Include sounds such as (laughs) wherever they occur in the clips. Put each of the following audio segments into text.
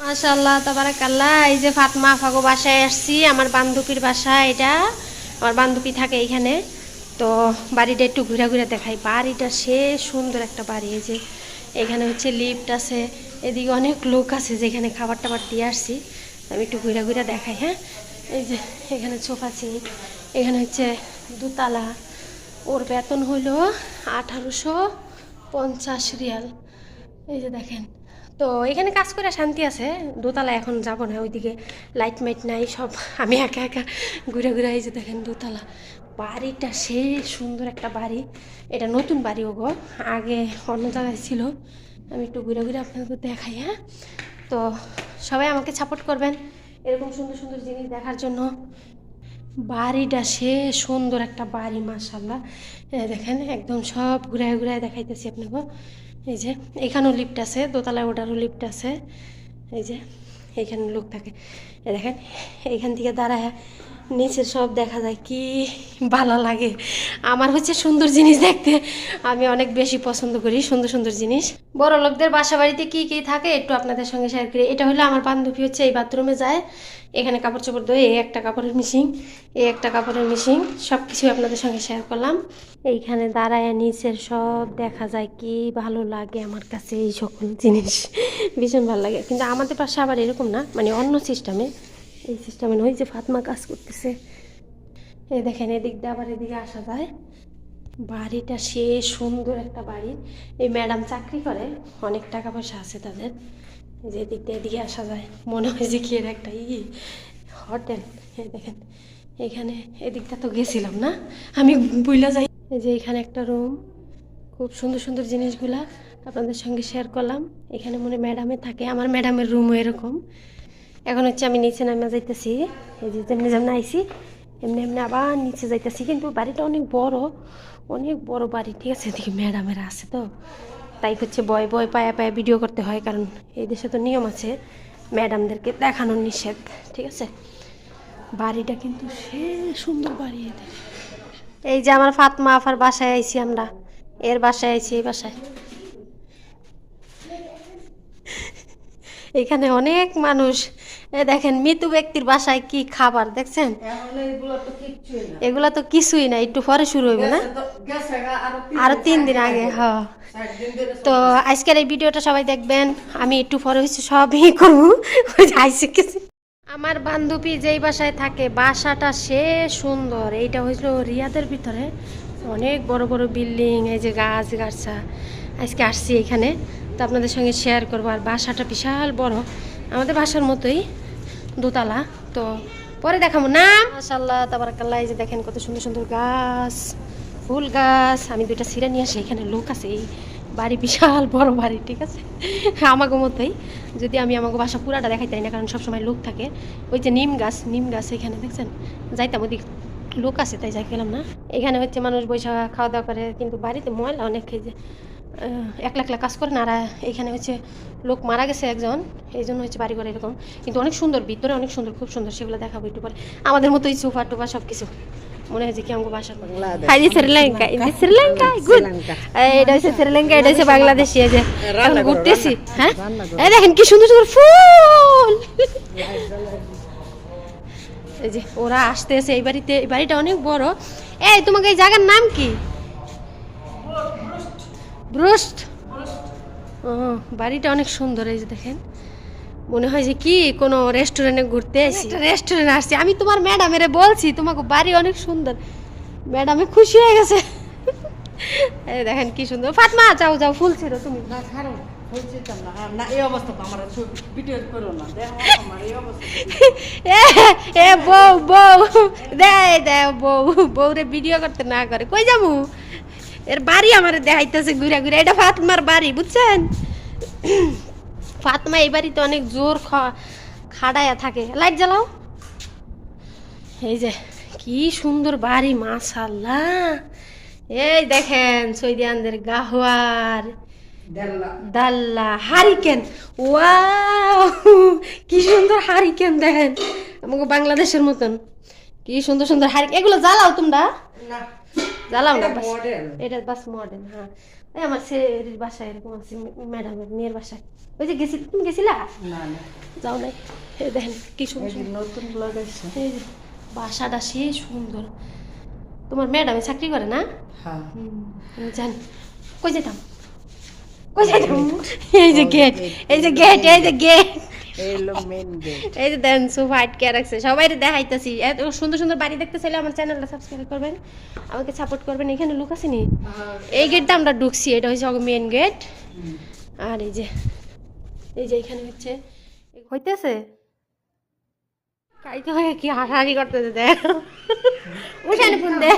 মাশাল্লাহ তাবারাকাল্লাহ। এই যে ফাতমা ফাগো বাসায় আসছি, আমার বান্ধবীর বাসা এটা। আমার বান্ধবী থাকে এইখানে তো বাড়িটা একটু ঘুরে ঘুরে দেখাই। বাড়িটা সে সুন্দর একটা বাড়ি। এই যে এখানে হচ্ছে লিফট আছে। এদিকে অনেক লোক আছে যেখানে খাবার টাবার দিয়ে আসছি। আমি একটু ঘুরে ঘুরে দেখাই হ্যাঁ? এই যে এখানে সোফা সেট এখানে হচ্ছে দুতলা। ওর বেতন হলো আঠারোশো পঞ্চাশ রিয়াল। এই যে দেখেন তো এখানে কাজ করে শান্তি আছে। দোতলা এখন যাব না, ওইদিকে লাইট মাইট নাই, সব আমি একা একা ঘুরে ঘুরে এই যে দেখেন দোতলা। বাড়িটা সে সুন্দর একটা বাড়ি। এটা নতুন বাড়ি ওগো, আগে অন্য জায়গায় ছিল। আমি একটু ঘুরে ঘুরে আপনাদের দেখাই হ্যাঁ? তো সবাই আমাকে সাপোর্ট করবেন এরকম সুন্দর সুন্দর জিনিস দেখার জন্য। বাড়িটা সে সুন্দর একটা বাড়ি মাসাল্লাহ দেখেন, একদম সব ঘুরায় ঘুরায় দেখাইতেছি আপনাকে। এই যে, এখানেও লিফট আছে, দোতলায় ওটারও লিফট আছে। এই যে এইখানে লোক থাকে। দেখেন এইখান থেকে দাঁড়ায় নিচে সব দেখা যায় কি ভালো লাগে। আমার হচ্ছে সুন্দর জিনিস দেখতে। আমি অনেক বেশি পছন্দ করি সুন্দর সুন্দর জিনিস। বড় লোকদের বাসা বাড়িতে কি কি থাকে একটু আপনাদের সঙ্গে শেয়ার করি। এটা হলো আমার বান্ধবী হচ্ছে এই বাথরুমে যায়। এখানে কাপড় চোপড় ধোয় এই একটা কাপড়ের মিশিং এই একটা কাপড়ের মিশিং সব কিছু আপনাদের সঙ্গে শেয়ার করলাম। এইখানে দাঁড়ায় নিচের সব দেখা যায় কি ভালো লাগে আমার কাছে এই সকল জিনিস। ভীষণ ভালো লাগে। কিন্তু আমাদের পাশে আবার এরকম না মানে অন্য সিস্টেমে এই সিস্টেমে ওই যে ফাতমা কাজ করতেছে। এই দেখেন, এদিক দিয়ে আবার এদিকে আসা যায়। বাড়িটা সে সুন্দর একটা বাড়ি। এই ম্যাডাম চাকরি করে, অনেক টাকা পয়সা আছে তাদের। যে এদিক দিয়ে এদিকে আসা যায়, মনে হয় যে কি এর একটা ই। হোটেল এই দেখেন, এখানে এদিকটা তো গেছিলাম না। আমি বুইলা যাই। যে এখানে একটা রুম খুব সুন্দর সুন্দর জিনিসগুলা আপনাদের সঙ্গে শেয়ার করলাম। এখানে মনে ম্যাডামে থাকে, আমার ম্যাডামের রুমও এরকম। এখন হচ্ছে আমি নিচে নামে যাইতেছি। এই যে যেমনি যেমন আইসি এমনি এমনি আবার নিচে যাইতেছি। কিন্তু বাড়িটা অনেক বড় অনেক বড় বাড়ি, ঠিক আছে? এদিকে ম্যাডামেরা আছে তো। তাই হচ্ছে বয় বয় পায়া পায়া ভিডিও করতে হয়, কারণ এই দেশে তো নিয়ম আছে ম্যাডামদেরকে দেখানোর নিষেধ, ঠিক আছে? বাড়িটা কিন্তু সে সুন্দর বাড়ি এদের এই যে আমার ফাতমা আফার বাসায় আইছি আমরা। এর বাসায় আইছি, এই বাসায়। এখানে অনেক মানুষ দেখেন মৃত্যু ব্যক্তির বাসায় কি খাবার দেখছেন? এগুলা তো কিছুই না একটু পরে শুরু হইব না? আরও তিন দিন আগে হ তো আজকের এই ভিডিওটা সবাই দেখবেন আমি একটু পরে হচ্ছে সবই করব। আমার বান্ধবী যেই বাসায় থাকে বাসাটা সে সুন্দর এইটা হয়েছিল রিয়াদের ভিতরে। অনেক বড় বড় বিল্ডিং, এই যে গাছ গাছা আজকে আসছি এখানে। তো আপনাদের সঙ্গে শেয়ার করব। আর বাসাটা বিশাল বড়। আমাদের বাসার মতোই দোতলা। তো পরে দেখাবো। না মাশাল্লাহ তাবারাকাল্লাহ। এই যে দেখেন কত সুন্দর সুন্দর গাছ, ফুল গাছ। আমি দুইটা সিরা নিয়ে আসি। এখানে লোক আছে। এই বাড়ি বিশাল বড় বাড়ি, ঠিক আছে? আমাকে মতোই। যদি আমি আমাকে বাসা পুরাটা দেখাইতে না, কারণ সবসময় লোক থাকে। ওই যে নিম গাছ নিম গাছ এখানে, দেখছেন? যাইতাম ওদিক। লোক আছে তাই যাই গেলাম না। এখানে হচ্ছে মানুষ বৈশা খাওয়া দাওয়া করে কিন্তু বাড়িতে ময়লা অনেক যে আহ, একলা একলা কাজ করে না। আর এখানে হচ্ছে লোক মারা গেছে একজন এই জন্য হচ্ছে বাড়ি করে এরকম। কিন্তু অনেক সুন্দর ভিতরে অনেক সুন্দর খুব সুন্দর সেগুলো দেখাবো একটু পরে। আমাদের মতোই সোফা টোফা সব কিছু মনে হয় যে কি আমাকে বাসা। শ্রীলঙ্কা এই শ্রীলঙ্কা। গুড। এটা হচ্ছে শ্রীলঙ্কা এটা হচ্ছে বাংলাদেশি এই যে এখন ঘুরতেছি হ্যাঁ? দেখেন কি সুন্দর সুন্দর ফুল। এই যে ওরা আসতেছে এই বাড়িতে এই বাড়িটা অনেক বড়। এই তোমাকে এই জায়গার নাম কি? ব্রুস্ট। ও বাড়িটা অনেক সুন্দর এই যে দেখেন। মনে হয় যে কি কোনো রেস্টুরেন্টে ঘুরতে আসি। রেস্টুরেন্টে আসছি। আমি তোমার ম্যাডাম ম্যাডামেরে বলছি তোমাকে বাড়ি অনেক সুন্দর। ম্যাডামে খুশি হয়ে গেছে। এই দেখেন কি সুন্দর। ফাতমা যাও যাও ফুল ছিল তুমি। না ভিডিও করতে না করে। কই যামু এর বাড়ি আমার দেখাইতেছে, ঘুরে ঘুরে। এটা ফাতমার বাড়ি, বুঝছেন? ফাতমা এই বাড়িতে অনেক জোর খাড়ায়া থাকে। লাইট জ্বালাও। এই যে, কি সুন্দর বাড়ি মাশাল্লাহ এই দেখেন সৈদিয়ানদের গাহওয়ার দেল্লা হারিকেন ওয়াও কি সুন্দর হারিকেন দেখেন। আমাকে বাংলাদেশের মতন। কি সুন্দর সুন্দর হারিকেন এগুলো জ্বালাও তোমরা? জ্বালাও না এটা বাস। মডেল হ্যাঁ। এই আমার ছেলের বাসায় এরকম আছে ম্যাডামের মেয়ের বাসায়। ওই যে গেছিল তুমি গেছিলা? না না। যাও নাই। দেখেন কি সুন্দর নতুন এই যে বাসাটা সে সুন্দর। তোমার ম্যাডামে চাকরি করে না? হ্যাঁ। জানি কই যেতাম? কই যেতাম এই যে গেট এই যে গেট এই যে গেট এই হলো গেট এই যে দেন সোফা আটকে রাখছে। সবাই দেখাইতেছি। এত সুন্দর সুন্দর বাড়ি দেখতে চাইলে আমার চ্যানেলটা সাবস্ক্রাইব করবেন। আমাকে সাপোর্ট করবেন। এখানে লোক আছে নি এই গেটটা আমরা ঢুকছি। এটা হচ্ছে মেন গেট আর এই যে এই যে এখানে হচ্ছে হইতেছে? কাইতে হয়ে কি হাসাহাসি করতেছে দেখ। উঠানে ফোন দে।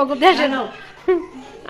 ওকে দেশে নাও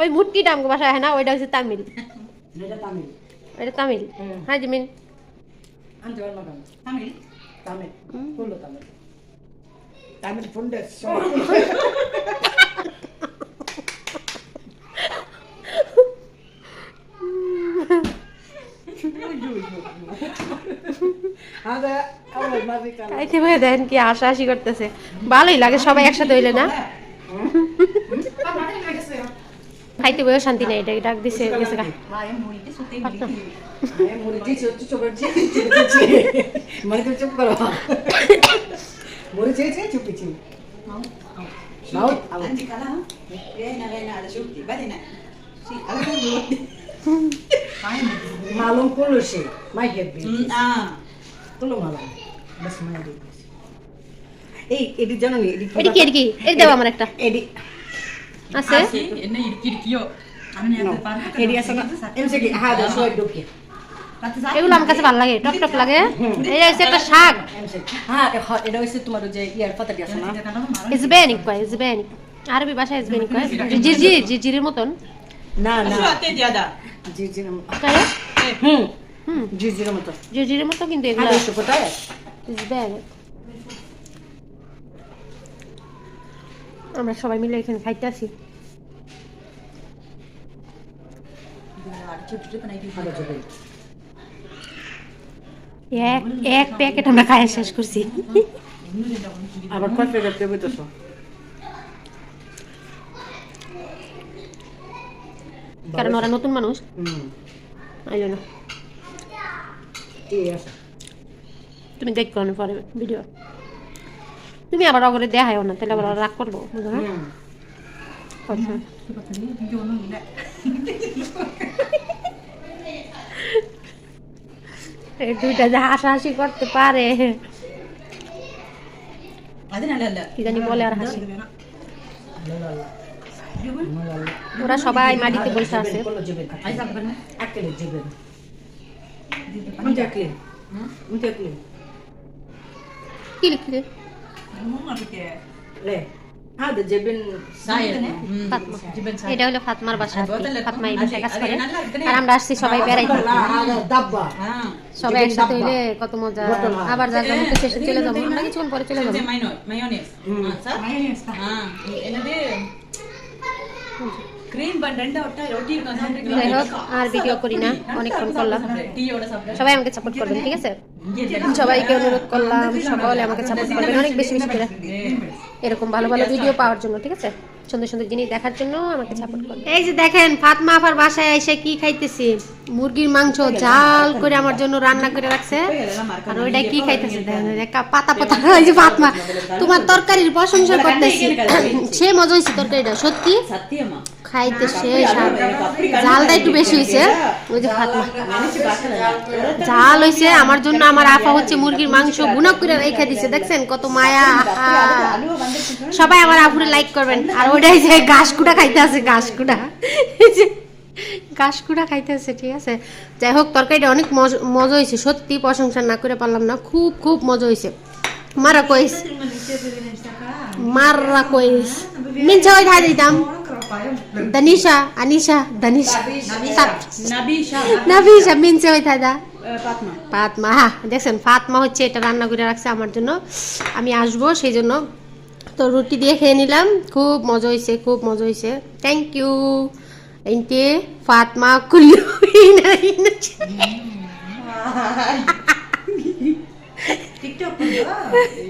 ওই মুটকিটা আমাকে বাসায় হয় না ওইটা হচ্ছে তামিল। এটা তামিল। ওইটা তামিল। হ্যাঁ জিমিন। তামিল? তামিল। তামিল। দেন কি হাসাহাসি করতেছে। ভালোই লাগে সবাই একসাথে হইলে না? খাইতে বইও শান্তি নেই এটা ডাক দিছে গেছে গা। মানে তুমি চুপ করো মুড়ি চেয়েছে চুপেছি নাও মালুম করল সে মাই হেব্বি করল মালুম বাস মাই হেব্বি এই এটি জানো এটি কি এটা কি এটা দেবো আমার একটা এটি আছে এগুলো আমার কাছে ভালো লাগে টক টক লাগে এটা হচ্ছে একটা শাক এমসে হ্যাঁ এ- এটা হচ্ছে তোমার যে ইয়ার পাতাটি আছে না ইজবেনিক কয় ইজবেনিক আরবি ভাষায় ইজবেনিক কয় মতন না না জি জি তাই না? হুম হুম জি জির মতো জিরজিরের মতো কিন্তু এগুলো ইজবেনিক আমরা সবাই মিলে এখানে খাইতে আসি। এক প্যাকেট আমরা খাইয়া শেষ করছি। আবার কয় প্যাকেট দেবে তো কারণ ওরা নতুন মানুষ। এই জন্য তুমি দেখো পরে ভিডিও তুমি আবার অগরে দেখায়ও না তাহলে আবার রাগ করব বুঝো না? আচ্ছা। এই দুইটা যে হাসাহাসি করতে পারে। কি জানি বলে আর হাসি। ওরা সবাই মাটিতে বসে আছে। কি লিখলে? এটা হলো ফাতমার বাসা ফাতমা এই বাসায় কাজ করে। আর আমরা আসছি সবাই বেড়াইতে। সবাই একসাথে হইলে কত মজা। আবার যার যার শেষে চলে যাব। আমরা কিছুক্ষণ পরে চলে যাব। যাই হোক আর ভিডিও করলাম সবাই আমাকে সাপোর্ট ঠিক আছে সবাইকে করলাম সকলে আমাকে সাপোর্ট অনেক বেশি এরকম ভালো ভালো ভিডিও পাওয়ার জন্য ঠিক আছে সুন্দর সুন্দর জিনিস দেখার জন্য আমাকে সাপোর্ট করবে। এই যে দেখেন ফাতমা আফার বাসায় এসে কি খাইতেছি? মুরগির মাংস জাল করে আমার জন্য রান্না করে রাখছে। আর ওইটা কি খাইতেছে? দেখেন পাতা পাতা এই যে ফাতমা। তোমার তরকারির প্রশংসা করতেছি। সে মজা হয়েছে তরকারিটা সত্যি? সত্যি মা খাইতে সে জাল দাই একটু বেশি হয়েছে। ওই যে ফাতমা। জাল হয়েছে। আমার জন্য আমার আপা হচ্ছে মুরগির মাংস বুনা করে রেখে দিছে। দেখছেন কত মায়া। সবাই আমার আপুরে লাইক করবেন। আর ওই ওইটাই যে ঘাস কুড়া খাইতে আছে ঘাস কুড়া ঘাস কুড়া খাইতে আছে ঠিক আছে? যাই হোক তরকারিটা অনেক মজ- হয়েছে সত্যি প্রশংসা না করে পারলাম না খুব খুব মজা হয়েছে মারা কইস মাররা কইস। মিনছে ওই ধাই দিতাম। Danisha. Nabisha. Nabisha. Nabisha মিনছে ওই দাদা ফাতমা হ্যাঁ দেখছেন ফাতমা হচ্ছে এটা রান্না করে রাখছে আমার জন্য। আমি আসব সেই জন্য তো রুটি দিয়ে খেয়ে নিলাম। খুব মজা হয়েছে খুব মজা হয়েছে থ্যাংক ইউ এনটি ফাতমা কুল্লু pun. (laughs)